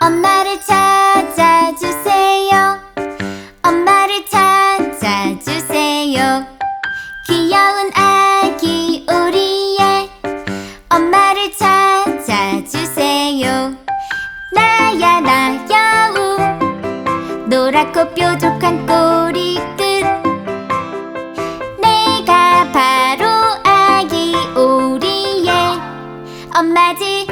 엄마를 찾아주세요. 엄마를 찾아주세요. 귀여운 아기 우리의 엄마를 찾아주세요. 나야 나야 우 노랗고 뾰족한 꼬리 끝 엄마지.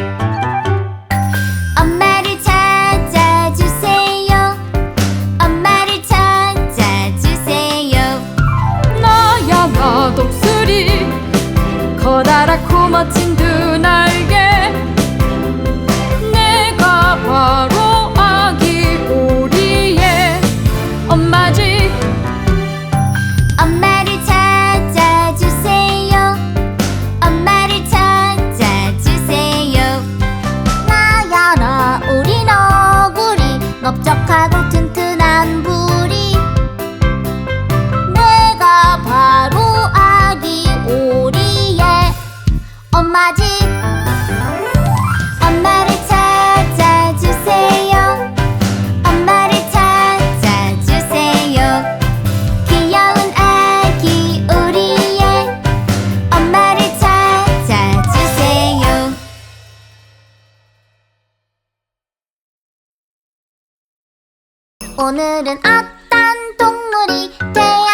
엄마를 찾아주세요. 엄마를 찾아주세요. 나야 나 독수리. 커다랗고 멋진 오늘은 어떤 동물이 돼